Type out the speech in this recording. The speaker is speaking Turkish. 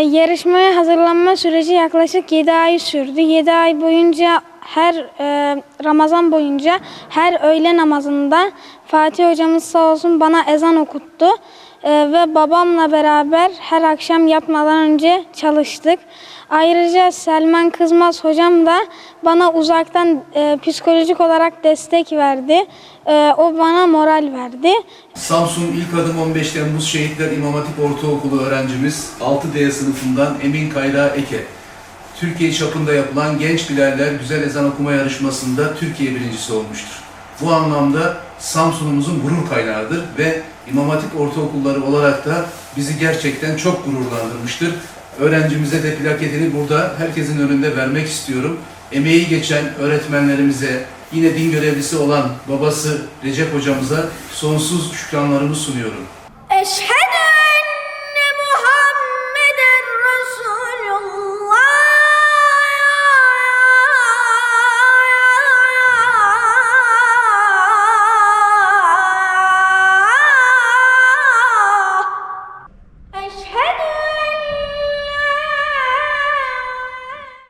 Yarışmaya hazırlanma süreci yaklaşık 7 ay sürdü. 7 ay boyunca her e, Ramazan boyunca her öğle namazında Fatih hocamız sağ olsun bana ezan okuttu. E, ve babamla beraber her akşam yatmadan önce çalıştık. Ayrıca Selman Kızmaz hocam da bana uzaktan e, psikolojik olarak destek verdi. E, o bana moral verdi. Samsun İlk Adım 15 Temmuz Şehitler İmam Hatip Ortaokulu öğrencimiz 6D sınıfından Emin Kayra Eke. Türkiye çapında yapılan Genç Bilaller Güzel Ezan Okuma Yarışması'nda Türkiye birincisi olmuştur. Bu anlamda Samsun'umuzun gurur kaynağıdır ve İmam Hatip Ortaokulları olarak da bizi gerçekten çok gururlandırmıştır. Öğrencimize de plaketini burada herkesin önünde vermek istiyorum. Emeği geçen öğretmenlerimize, yine din görevlisi olan babası Recep hocamıza sonsuz şükranlarımı sunuyorum.